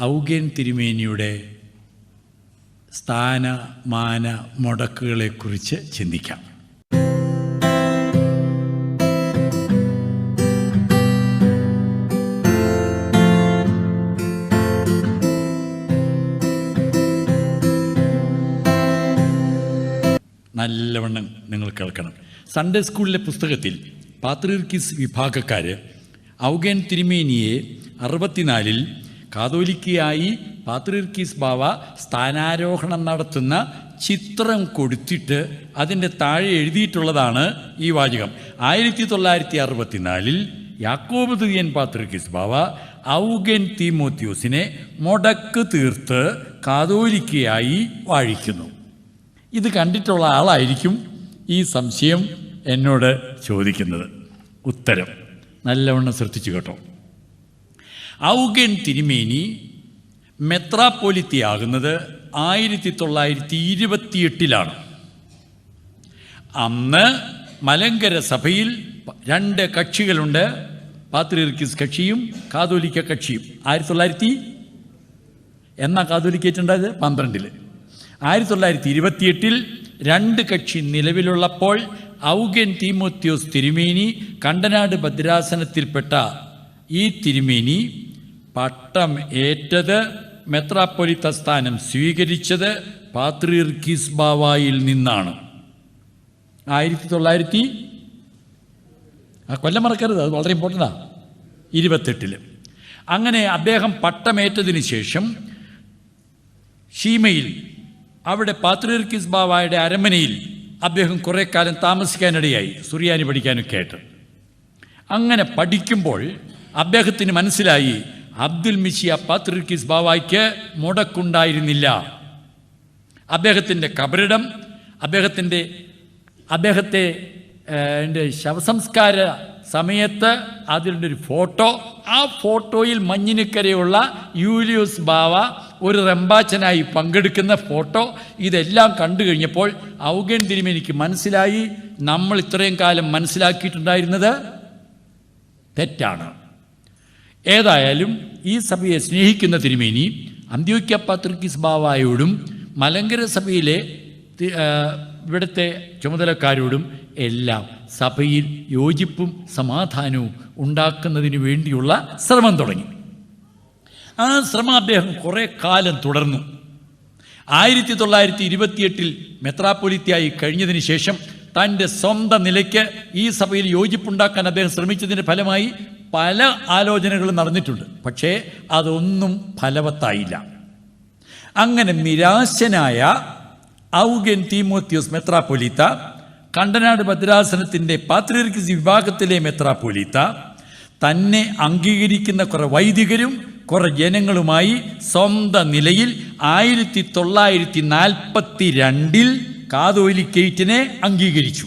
ഔഗേൻ തിരുമേനിയുടെ സ്ഥാനമാന മുടക്കുകളെക്കുറിച്ച് ചിന്തിക്കാം. നല്ലവണ്ണം നിങ്ങൾ കേൾക്കണം. സൺഡേ സ്കൂളിലെ പുസ്തകത്തിൽ പാത്രീർക്കിസ് വിഭാഗക്കാർ ഔഗേൻ തിരുമേനിയെ അറുപത്തിനാലിൽ കാതോലിക്കയായി പാത്രീർക്കിസ് ബാവ സ്ഥാനാരോഹണം നടത്തുന്ന ചിത്രം കൊടുത്തിട്ട് അതിന്റെ താഴെ എഴുതിയിട്ടുള്ളതാണ് ഈ വാചകം. ആയിരത്തി തൊള്ളായിരത്തി അറുപത്തിനാലിൽ യാക്കോബ് തുര്യൻ പാത്രീർക്കിസ് ബാവ ഔഗൻ തീമോത്യൂസിനെ മുടക്ക് തീർത്ത് കാതോലിക്കയായി വാഴിക്കുന്നു. ഇത് കണ്ടിട്ടുള്ള ആളായിരിക്കും ഈ സംശയം എന്നോട് ചോദിക്കുന്നത്. ഉത്തരം നല്ലവണ്ണം ശ്രദ്ധിച്ചു കേട്ടോ. ഔഗൻ തിരുമേനി മെത്രാപ്പോലിത്തിയാകുന്നത് ആയിരത്തി തൊള്ളായിരത്തി ഇരുപത്തിയെട്ടിലാണ് അന്ന് മലങ്കര സഭയിൽ രണ്ട് കക്ഷികളുണ്ട്. പാത്രീർക്കിസ് കക്ഷിയും കാതോലിക്ക കക്ഷിയും. ആയിരത്തി തൊള്ളായിരത്തി എന്നാ കാതോലിക്കേറ്റുണ്ടായത്? പന്ത്രണ്ടിൽ ആയിരത്തി തൊള്ളായിരത്തി ഇരുപത്തിയെട്ടിൽ രണ്ട് കക്ഷി നിലവിലുള്ളപ്പോൾ ഔഗൻ തീമോത്യോസ് തിരുമേനി കണ്ടനാട് ഭദ്രാസനത്തിൽപ്പെട്ട ഈ തിരുമേനി പട്ടം ഏറ്റത് മെത്രാപ്പൊലിത്ത സ്ഥാനം സ്വീകരിച്ചത് പാത്രിർക്കിസ് ബാവായിൽ നിന്നാണ്. ആയിരത്തി തൊള്ളായിരത്തി ആ കൊല്ലം മറക്കരുത് അത് വളരെ ഇമ്പോർട്ടന്റാണ് ഇരുപത്തെട്ടിൽ അങ്ങനെ അദ്ദേഹം പട്ടമേറ്റതിന് ശേഷം ഷീമയിൽ അവിടെ പാത്രീർക്കിസ് ബാവായുടെ അരമനയിൽ അദ്ദേഹം കുറേ കാലം താമസിക്കാനിടയായി സുറിയാനി പഠിക്കാനൊക്കെ ആയിട്ട് അങ്ങനെ പഠിക്കുമ്പോൾ അദ്ദേഹത്തിന് മനസ്സിലായി അബ്ദുൽ മിഷിയ പാത്രീർക്കിസ് ബാവായ്ക്ക് മുടക്കുണ്ടായിരുന്നില്ല. അദ്ദേഹത്തിന്റെ കബറിടം അദ്ദേഹത്തിന്റെ അദ്ദേഹത്തെ എന്റെ ശവസംസ്കാര സമയത്ത് അതിന്റെ ഒരു ഫോട്ടോ ആ ഫോട്ടോയിൽ മഞ്ഞിനിക്കരയുള്ള യൂലിയോസ് ബാവ ഒരു റെമ്പാച്ചനായി പങ്കെടുക്കുന്ന ഫോട്ടോ ഇതെല്ലാം കണ്ടു കഴിഞ്ഞപ്പോൾ ഔഗൻ തിരുമേനിക്ക് മനസ്സിലായി. നമ്മൾ ഇത്രയും കാലം മനസ്സിലാക്കിയിട്ടുണ്ടായിരുന്നത് തെറ്റാണ്. ഏതായാലും ഈ സഭയെ സ്നേഹിക്കുന്ന തിരുമേനി അന്ത്യോക്യ പത്രിക്കിസ് ബാവായോടും മലങ്കര സഭയിലെ ഇവിടുത്തെ ചുമതലക്കാരോടും എല്ലാം സഭയിൽ യോജിപ്പും സമാധാനവും ഉണ്ടാക്കുന്നതിന് വേണ്ടിയുള്ള ശ്രമം തുടങ്ങി. ആ ശ്രമം അദ്ദേഹം കുറേ കാലം തുടർന്നു. ആയിരത്തി തൊള്ളായിരത്തി ഇരുപത്തിയെട്ടിൽ മെത്രാപ്പൊലിത്തിയായി കഴിഞ്ഞതിന് ശേഷം തന്റെ സ്വന്തം നിലയ്ക്ക് ഈ സഭയിൽ യോജിപ്പുണ്ടാക്കാൻ അദ്ദേഹം ശ്രമിച്ചതിന്റെ ഫലമായി പല ആലോചനകളും നടന്നിട്ടുണ്ട്. പക്ഷേ അതൊന്നും ഫലവത്തായില്ല. അങ്ങനെ നിരാശനായ ഔഗൻ തീമോത്യോസ് മെത്രാപ്പൊലീത്ത കണ്ടനാട് ഭദ്രാസനത്തിന്റെ പാത്രീർക്കിസ് വിഭാഗത്തിലെ മെത്രാപ്പൊലീത്ത തന്നെ അംഗീകരിക്കുന്ന കുറെ വൈദികരും കുറെ ജനങ്ങളുമായി സ്വന്തം നിലയിൽ ആയിരത്തി തൊള്ളായിരത്തി നാൽപ്പത്തി രണ്ടിൽ കാതോലിക്കേറ്റിനെ അംഗീകരിച്ചു.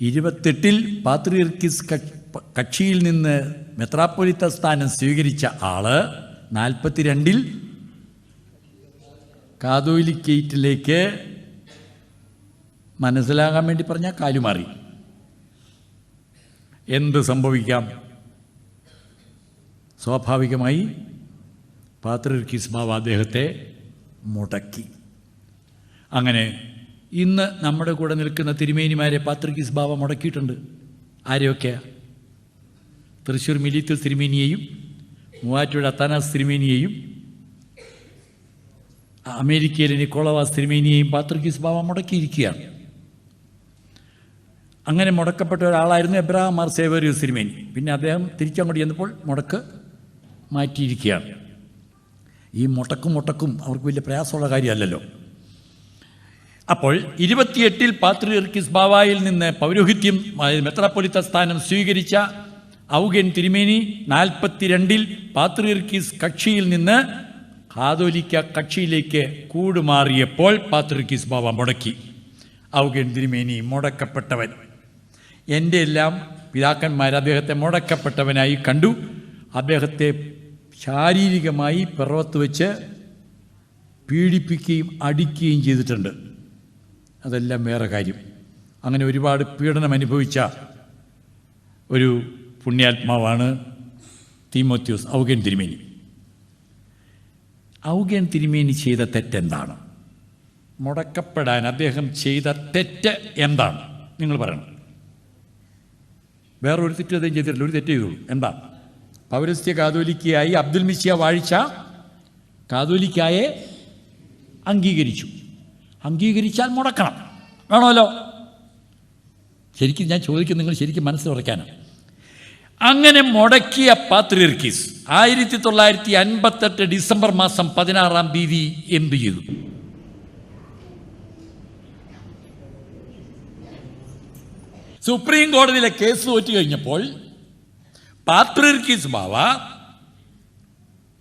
ഇരുപത്തെട്ടിൽ പാത്രിയർക്കിസ് കക്ഷ- കക്ഷിയിൽ നിന്ന് മെത്രാപ്പൊലിത്ത സ്ഥാനം സ്വീകരിച്ച ആൾ നാൽപ്പത്തിരണ്ടിൽ കാതോലിക്കേറ്റിലേക്ക് മനസ്സിലാകാൻ വേണ്ടി പറഞ്ഞാൽ കാലുമാറി. എന്ത് സംഭവിക്കാം? സ്വാഭാവികമായി പാത്രീർക്കിസ് ബാബ അദ്ദേഹത്തെ മുടക്കി. അങ്ങനെ ഇന്ന് നമ്മുടെ കൂടെ നിൽക്കുന്ന തിരുമേനിമാരെ പാത്രിക്കിസ് ബാബ മുടക്കിയിട്ടുണ്ട്. ആരെയൊക്കെയാ? തൃശ്ശൂർ മിലിത്തിൽ തിരുമേനിയെയും മൂവാറ്റുപുഴ അത്താനാസ് തിരുമേനിയെയും അമേരിക്കയിലെ നിക്കോളവാസ് തിരുമേനിയെയും പാത്രിക്കിസ് ബാബ മുടക്കിയിരിക്കുകയാണ്. അങ്ങനെ മുടക്കപ്പെട്ട ഒരാളായിരുന്നു എബ്രഹാം മാർ സേവേറിയൂസ് തിരുമേനി. പിന്നെ അദ്ദേഹം തിരിച്ചങ്ങോട്ട് ചെന്നപ്പോൾ മുടക്ക് മാറ്റിയിരിക്കുകയാണ്. ഈ മുടക്കും മുടക്കും അവർക്ക് വലിയ പ്രയാസമുള്ള കാര്യമല്ലല്ലോ. അപ്പോൾ ഇരുപത്തിയെട്ടിൽ പാത്രിയർക്കിസ് ബാവായിൽ നിന്ന് പൗരോഹിത്യം മെത്രാപ്പൊലിത്ത സ്ഥാനം സ്വീകരിച്ച ഔഗൻ തിരുമേനി നാൽപ്പത്തിരണ്ടിൽ പാത്രിയർക്കിസ് കക്ഷിയിൽ നിന്ന് കാതോലിക്ക കക്ഷിയിലേക്ക് കൂടുമാറിയപ്പോൾ പാത്രിയർക്കിസ് ബാവ മുടക്കി. ഔഗൻ തിരുമേനി മുടക്കപ്പെട്ടവൻ. എന്റെ എല്ലാം പിതാക്കന്മാർ അദ്ദേഹത്തെ മുടക്കപ്പെട്ടവനായി കണ്ടു. അദ്ദേഹത്തെ ശാരീരികമായി പിറവത്ത് വെച്ച് പീഡിപ്പിക്കുകയും അടിക്കുകയും ചെയ്തിട്ടുണ്ട്. അതെല്ലാം വേറെ കാര്യം. അങ്ങനെ ഒരുപാട് പീഡനം അനുഭവിച്ച ഒരു പുണ്യാത്മാവാണ് തീമോത്യൂസ് ഔഗൻ തിരുമേനി. ഔഗൻ തിരുമേനി ചെയ്ത തെറ്റെന്താണ്? മുടക്കപ്പെടാൻ അദ്ദേഹം ചെയ്ത തെറ്റ് എന്താണ്? നിങ്ങൾ പറയണം. വേറെ ഒരു തെറ്റ് അദ്ദേഹം ചെയ്തിട്ടില്ല. ഒരു തെറ്റ് ചെയ്തോളൂ എന്താ പൗരസ്ത്യ കാതോലിക്കയായി അബ്ദുൽ മിസിയ വാഴിച്ച കാതോലിക്കായെ അംഗീകരിച്ചു. അംഗീകരിച്ചാൽ മുടക്കണം. വേണമല്ലോ? ശരിക്കും ഞാൻ ചോദിക്കും നിങ്ങൾ ശരിക്കും മനസ്സിൽ ഉറയ്ക്കാനാണ് അങ്ങനെ മുടക്കിയ പാത്രിയർക്കീസ് ആയിരത്തി തൊള്ളായിരത്തി അൻപത്തെട്ട് ഡിസംബർ മാസം പതിനാറാം തീയതി എന്തു ചെയ്തു? സുപ്രീം കോടതിയിലെ കേസ് തോറ്റു കഴിഞ്ഞപ്പോൾ പാത്രിയർക്കീസ് സ്മാവ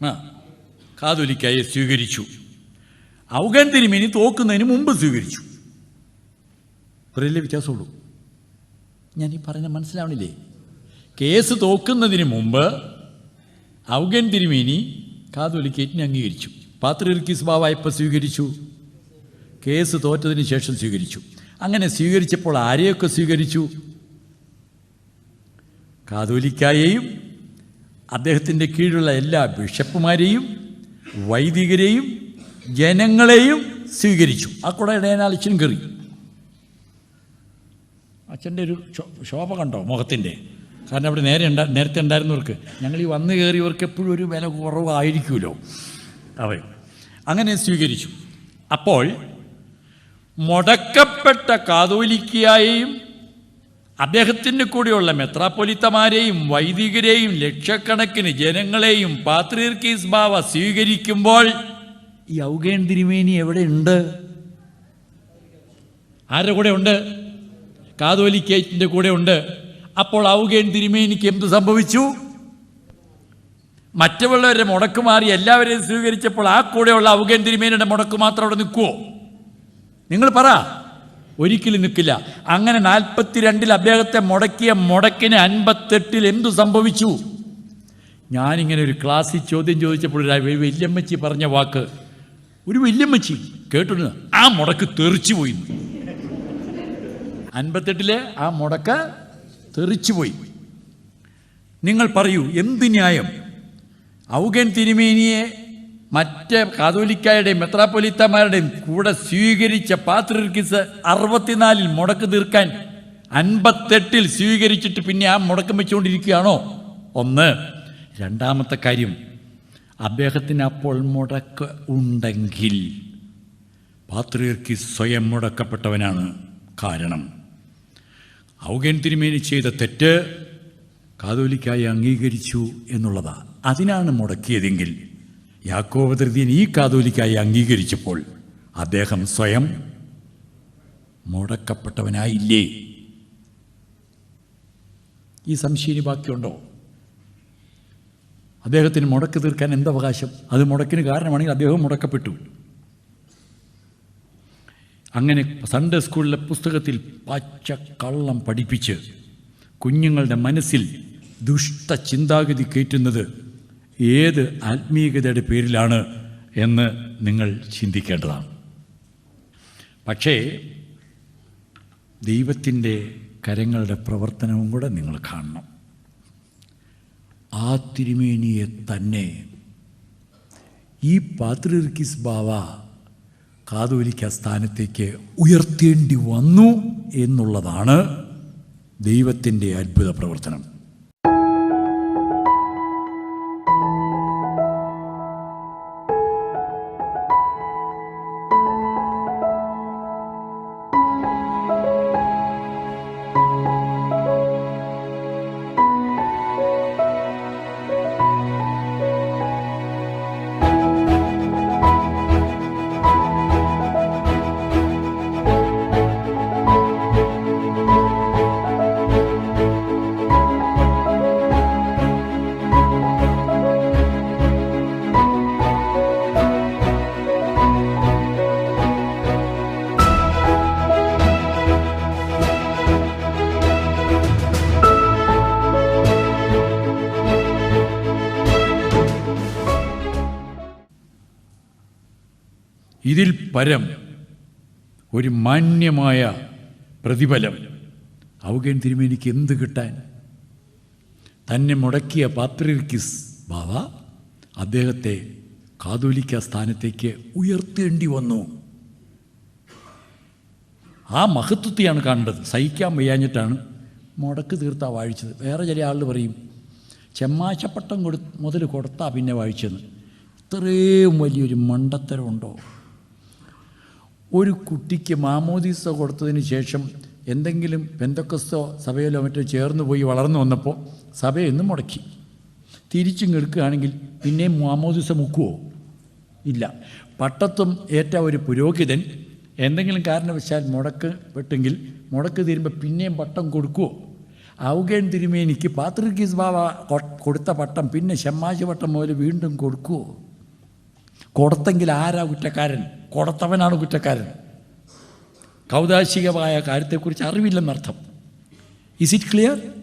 ആ കാതോലിക്കായെ സ്വീകരിച്ചു. അഫ്ഗാൻ തിരുമേനി തോക്കുന്നതിന് മുമ്പ് സ്വീകരിച്ചു. ഇത്രയല്ലേ വ്യത്യാസമുള്ളൂ? ഞാൻ ഈ പറഞ്ഞ മനസ്സിലാവണില്ലേ? കേസ് തോക്കുന്നതിന് മുമ്പ് ഔഗൻ തിരുമേനി കാതോലിക്കേറ്റിനെ അംഗീകരിച്ചു. പാത്രിർക്കീസ് ഇപ്പം സ്വീകരിച്ചു. കേസ് തോറ്റതിന് ശേഷം സ്വീകരിച്ചു. അങ്ങനെ സ്വീകരിച്ചപ്പോൾ ആരെയൊക്കെ സ്വീകരിച്ചു? കാതോലിക്കായെയും അദ്ദേഹത്തിന്റെ കീഴിലുള്ള എല്ലാ ബിഷപ്പുമാരെയും വൈദികരെയും ജനങ്ങളെയും സ്വീകരിച്ചു. ആ കൂടെ ഇടയനാൽ അച്ഛൻ കയറി അച്ഛന്റെ ഒരു ശോഭ കണ്ടോ മുഖത്തിന്റെ? കാരണം അവിടെ നേരെ ഉണ്ടാ നേരത്തെ ഉണ്ടായിരുന്നവർക്ക്. ഞങ്ങൾ ഈ വന്നു കയറിയവർക്ക് എപ്പോഴും ഒരു വില കുറവായിരിക്കുമല്ലോ. അവ അങ്ങനെ സ്വീകരിച്ചു. അപ്പോൾ മുടക്കപ്പെട്ട കാതോലിക്കയായെയും അദ്ദേഹത്തിന്റെ കൂടെയുള്ള മെത്രാപ്പൊലിത്തമാരെയും വൈദികരെയും ലക്ഷക്കണക്കിന് ജനങ്ങളെയും പാത്രീർക്കീസ് ബാവ സ്വീകരിക്കുമ്പോൾ ഈ ഔഗേൻ തിരുമേനി എവിടെയുണ്ട്? ആരുടെ കൂടെ ഉണ്ട് കാതോലിക്കേറ്റിന്റെ കൂടെ ഉണ്ട് അപ്പോൾ ഔഗേൻ തിരുമേനിക്ക് എന്ത് സംഭവിച്ചു? മറ്റുള്ളവരുടെ മുടക്ക് മാറി എല്ലാവരെയും സ്വീകരിച്ചപ്പോൾ ആ കൂടെയുള്ള ഔഗേൻ തിരുമേനിയുടെ മുടക്ക് മാത്രം അവിടെ നിൽക്കുമോ നിങ്ങൾ പറ. ഒരിക്കലും നിൽക്കില്ല. അങ്ങനെ നാൽപ്പത്തിരണ്ടിൽ അദ്ദേഹത്തെ മുടക്കിയ മുടക്കിന് അൻപത്തെട്ടിൽ എന്തു സംഭവിച്ചു? ഞാനിങ്ങനെ ഒരു ക്ലാസ്സിൽ ചോദ്യം ചോദിച്ചപ്പോൾ ഒരു വല്യമ്മച്ചി പറഞ്ഞ വാക്ക്. ഒരു വല്യമ്മച്ചി കേട്ടിരുന്നു ആ മുടക്ക് തെറിച്ചു പോയി. എന്ന്." അൻപത്തെട്ടിലെ ആ മുടക്ക് തെറിച്ചു പോയി. നിങ്ങൾ പറയൂ എന്ത് ന്യായം? ഔഗൻ തിരുമേനിയെ മറ്റ് കാതോലിക്കായുടെയും മെത്രാപ്പൊലിത്തമാരുടെയും കൂടെ സ്വീകരിച്ച പാത്രിർക്കിസ് അറുപത്തിനാലിൽ മുടക്ക് തീർക്കാൻ അൻപത്തെട്ടിൽ സ്വീകരിച്ചിട്ട് പിന്നെ ആ മുടക്കം വെച്ചുകൊണ്ടിരിക്കുകയാണോ? ഒന്ന്. രണ്ടാമത്തെ കാര്യം അദ്ദേഹത്തിന് അപ്പോൾ മുടക്ക് ഉണ്ടെങ്കിൽ പാത്രിയർക്കിസ് സ്വയം മുടക്കപ്പെട്ടവനാണ് കാരണം. ഔഗൻ തിരുമേനി ചെയ്ത തെറ്റ് കാതോലിക്കായി അംഗീകരിച്ചു എന്നുള്ളതാണ് അതിനാണ് മുടക്കിയതെങ്കിൽ യാക്കോബ തൃതീയൻ ഈ കാതോലിക്കായി അംഗീകരിച്ചപ്പോൾ അദ്ദേഹം സ്വയം മുടക്കപ്പെട്ടവനായില്ലേ? ഈ സംശയം ബാക്കിയുണ്ടോ? അദ്ദേഹത്തിന് മുടക്ക് തീർക്കാൻ എന്തവകാശം അത് മുടക്കിന് കാരണമാണെങ്കിൽ അദ്ദേഹം മുടക്കപ്പെട്ടു. അങ്ങനെ സൺഡേ സ്കൂളിലെ പുസ്തകത്തിൽ പച്ച കള്ളം പഠിപ്പിച്ച് കുഞ്ഞുങ്ങളുടെ മനസ്സിൽ ദുഷ്ട ചിന്താഗതി കയറ്റുന്നത് ഏത് ആത്മീയതയുടെ പേരിലാണ് എന്ന് നിങ്ങൾ ചിന്തിക്കേണ്ടതാണ്. പക്ഷേ ദൈവത്തിന്റെ കരങ്ങളുടെ പ്രവർത്തനവും കൂടെ നിങ്ങൾ കാണണം. ആ തിരുമേനിയെ തന്നെ ഈ പാത്രിർക്കിസ് ബാവ കാതോലിക്ക സ്ഥാനത്തേക്ക് ഉയർത്തേണ്ടി വന്നു എന്നുള്ളതാണ് ദൈവത്തിന്റെ അത്ഭുത പ്രവർത്തനം. ഇതിൽ പരം ഒരു മാന്യമായ പ്രതിഫലം. ഔഗൻ തിരുമേനിക്ക് എന്ത് കിട്ടാൻ? തന്നെ മുടക്കിയ പാത്രിർക്കിസ് ബാവ അദ്ദേഹത്തെ കാതോലിക്ക സ്ഥാനത്തേക്ക് ഉയർത്തേണ്ടി വന്നു. ആ മഹത്വത്തെയാണ് കാണേണ്ടത്. സഹിക്കാൻ വയ്യാഞ്ഞിട്ടാണ് മുടക്ക് തീർത്താ വാഴിച്ചത്. വേറെ ചില ആളുകൾ പറയും ചെമ്മാശപ്പട്ടം കൊടു മുതൽ കൊടുത്താ പിന്നെ വാഴിച്ചെന്ന്. ഇത്രയും വലിയൊരു മണ്ടത്തരമുണ്ടോ? ഒരു കുട്ടിക്ക് മാമോദീസ കൊടുത്തതിന് ശേഷം എന്തെങ്കിലും പെന്തക്കസ്തോ സഭയിലോ മറ്റോ ചേർന്ന് പോയി വളർന്നു വന്നപ്പോൾ സഭയൊന്നും മുടക്കി. തിരിച്ചും എടുക്കുകയാണെങ്കിൽ പിന്നെയും മാമോദീസ മുക്കുവോ? ഇല്ല. പട്ടത്വം ഏറ്റ ഒരു പുരോഹിതൻ എന്തെങ്കിലും കാരണവശാൽ മുടക്ക് പെട്ടെങ്കിൽ മുടക്ക് തീരുമ്പോൾ പിന്നെയും പട്ടം കൊടുക്കുവോ? ഔഗേൻ തിരുമേനിക്ക് പാത്രിക്കീസ് ബാബ കൊടുത്ത പട്ടം പിന്നെ ഷമ്മാശി പട്ടം പോലെ വീണ്ടും കൊടുക്കുവോ? കൊടുത്തെങ്കിൽ ആരാ കുറ്റക്കാരൻ? കൊടുത്തവനാണ് കുറ്റക്കാരൻ. കൗതാശികമായ കാര്യത്തെക്കുറിച്ച് അറിവില്ലെന്നർത്ഥം. Is it clear